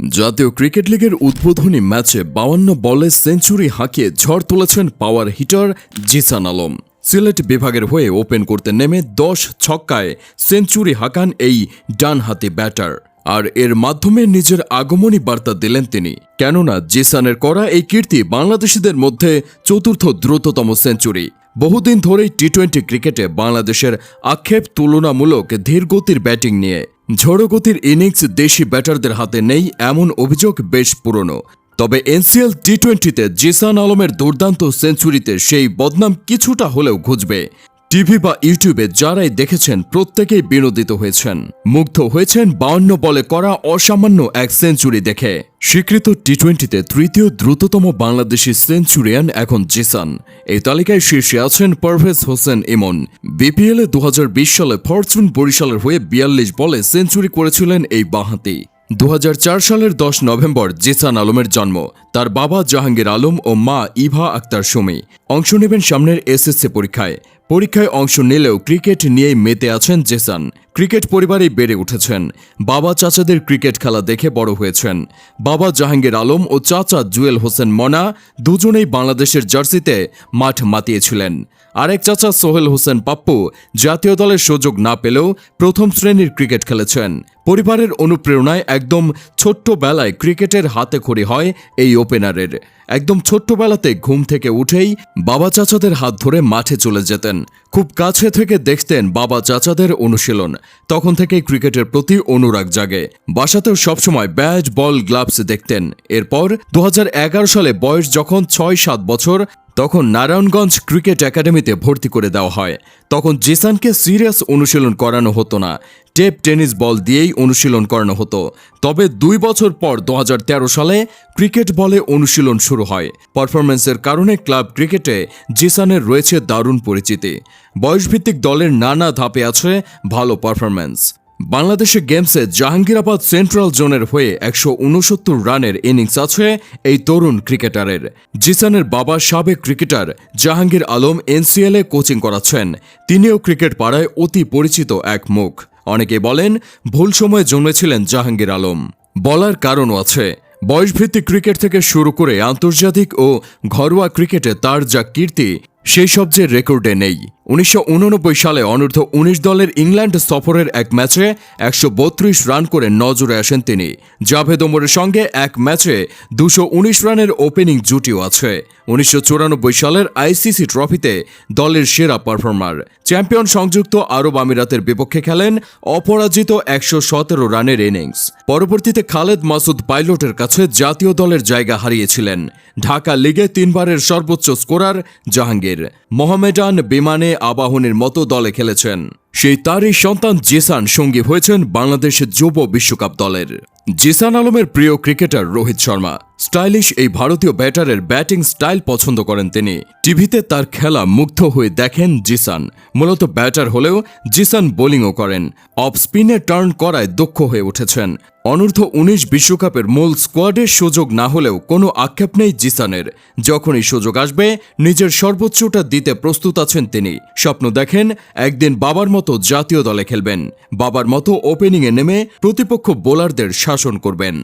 জাতীয় ক্রিকেট লিগের উদ্বোধনী ম্যাচে বাউান্ন বলে সেঞ্চুরি হাঁকিয়ে ঝড় তুলেছেন পাওয়ার হিটার জিসান আলম। সিলেট বিভাগের হয়ে ওপেন করতে নেমে দশ ছক্কায় সেঞ্চুরি হাঁকান এই ডানহাতি ব্যাটার। আর এর মাধ্যমে নিজের আগমনী বার্তা দিলেন তিনি। কেননা জিসানের করা এই কীর্তি বাংলাদেশিদের মধ্যে চতুর্থ দ্রুততম সেঞ্চুরি। বহুদিন ধরেই টি টোয়েন্টি ক্রিকেটে বাংলাদেশের আক্ষেপ তুলনামূলক ধীরগতির ব্যাটিং নিয়ে। ঝড়ো গতির ইনিংস দেশি ব্যাটারদের হাতে নেই এমন অভিযোগ বেশ পুরনো। তবে এনসিএল টি টোয়েন্টিতে জিসান আলমের দুর্দান্ত সেঞ্চুরিতে সেই বদনাম কিছুটা হলেও ঘুচবে। টিভি বা ইউটিউবে যারাই দেখেছেন প্রত্যেকেই বিনোদিত হয়েছেন। মুগ্ধ হয়েছেন বাউন্ন বলে করা অসামান্য এক সেঞ্চুরি দেখে। স্বীকৃত টি টোয়েন্টিতে তৃতীয় দ্রুততম বাংলাদেশি সেঞ্চুরিয়ান এখন জিসান। এই তালিকায় শীর্ষে আছেন পারভেজ হোসেন ইমন। বিপিএলে দু হাজার বিশ সালে ফরচুন বরিশালের হয়ে বিয়াল্লিশ বলে সেঞ্চুরি করেছিলেন এই বাঁহাতি। দু হাজার চার সালের দশ নভেম্বর জিসান আলমের জন্ম। তার বাবা জাহাঙ্গীর আলম ও মা ইভা আক্তার সুমি। অংশ নেবেন সামনের এসএসসি পরীক্ষায়। পরীক্ষায় অংশ নিলেও ক্রিকেট নিয়েই মেতে আছেন জেসান। ক্রিকেট পরিবারেই বেড়ে উঠেছেন। বাবা চাচাদের ক্রিকেট খেলা দেখে বড় হয়েছেন। বাবা জাহাঙ্গীর আলম ও চাচা জুয়েল হোসেন মনা দুজনেই বাংলাদেশের জার্সিতে মাঠ মাতিয়েছিলেন। আরেক চাচা সোহেল হোসেন পাপ্পু জাতীয় দলের সুযোগ না পেলেও প্রথম শ্রেণির ক্রিকেট খেলেছেন। পরিবারের অনুপ্রেরণায় একদম ছোট্টবেলায় ক্রিকেটের হাতে খড়ি হয় এই ওপেনারের। একদম ছোট্টবেলাতে ঘুম থেকে উঠেই বাবা চাচাদের হাত ধরে মাঠে চলে যেতেন। খুব কাছে থেকে দেখতেন বাবা চাচাদের অনুশীলন। তখন থেকেই ক্রিকেটের প্রতি অনুরাগ জাগে। বাসাতেও সবসময় ব্যাট, বল, গ্লাভস দেখতেন। এরপর দু হাজার এগারো সালে বয়স যখন ছয় সাত বছর তখন নারায়ণগঞ্জ ক্রিকেট একাডেমিতে ভর্তি করে দেওয়া হয়। তখন জিসানকে সিরিয়াস অনুশীলন করানো হতো না। টেপ টেনিস বল দিয়েই অনুশীলন করানো হতো। তবে দুই বছর পর দু হাজার তেরো সালে ক্রিকেট বলে অনুশীলন শুরু হয়। পারফরমেন্সের কারণে ক্লাব ক্রিকেটে জিসানের রয়েছে দারুণ পরিচিতি। বয়সভিত্তিক দলের নানা ধাপে আছে ভালো পারফরমেন্স বাংলাদেশে গেমসে জাহাঙ্গীরাবাদ সেন্ট্রাল জোনের হয়ে একশো উনসত্তর রানের ইনিংস আছে এই তরুণ ক্রিকেটারের। জিসানের বাবা সাবেক ক্রিকেটার জাহাঙ্গীর আলম এনসিএলে কোচিং করাচ্ছেন। তিনিও ক্রিকেট পাড়ায় অতি পরিচিত এক মুখ। অনেকে বলেন, ভুল সময়ে জন্মেছিলেন জাহাঙ্গীর আলম। বলার কারণও আছে। বয়সভিত্তিক ক্রিকেট থেকে শুরু করে আন্তর্জাতিক ও ঘরোয়া ক্রিকেটে তার যা কীর্তি, সেই সব যে রেকর্ডে নেই। উনিশশো উননব্বই সালে অনূর্ধ্ব উনিশ দলের ইংল্যান্ড সফরের এক ম্যাচে একশো বত্রিশ রান করে নজরে আসেন তিনি। জাভেদ ওমরের সঙ্গে এক ম্যাচে দুশো রানের ওপেনিং জুটিও আছে। উনিশশো চুরানব্বই সালের আইসিসি ট্রফিতে দলের সেরা পারফর্মার। চ্যাম্পিয়ন সংযুক্ত আরব আমিরাতের বিপক্ষে খেলেন অপরাজিত একশো সতেরো রানের ইনিংস। পরবর্তীতে খালেদ মাসুদ পাইলটের কাছে জাতীয় দলের জায়গা হারিয়েছিলেন। ঢাকা লিগে তিনবারের সর্বোচ্চ স্কোরার জাহাঙ্গীর। মোহামেডান বিমানে আবাহনের মতো দলে খেলেছেন। সেই তারই সন্তান জেসান সঙ্গী হয়েছেন বাংলাদেশের যুব বিশ্বকাপ দলের। জিসান আলমের প্রিয় ক্রিকেটার রোহিত শর্মা। স্টাইলিশ এই ভারতীয় ব্যাটারের ব্যাটিং স্টাইল পছন্দ করেন তিনি। টিভিতে তার খেলা মুগ্ধ হয়ে দেখেন জিসান। মূলত ব্যাটার হলেও জিসান বোলিংও করেন। অফ স্পিনে টার্ন করায় দক্ষ হয়ে উঠেছেন। অনূর্ধ্ব উনিশ বিশ্বকাপের মূল স্কোয়াডের সুযোগ না হলেও কোনো আক্ষেপ নেই জিসানের। যখনই সুযোগ আসবে, নিজের সর্বোচ্চটা দিতে প্রস্তুত আছেন তিনি। স্বপ্ন দেখেন, একদিন বাবার মতো জাতীয় দলে খেলবেন। বাবার মতো ওপেনিংয়ে নেমে প্রতিপক্ষ বোলারদের শাসন করবেন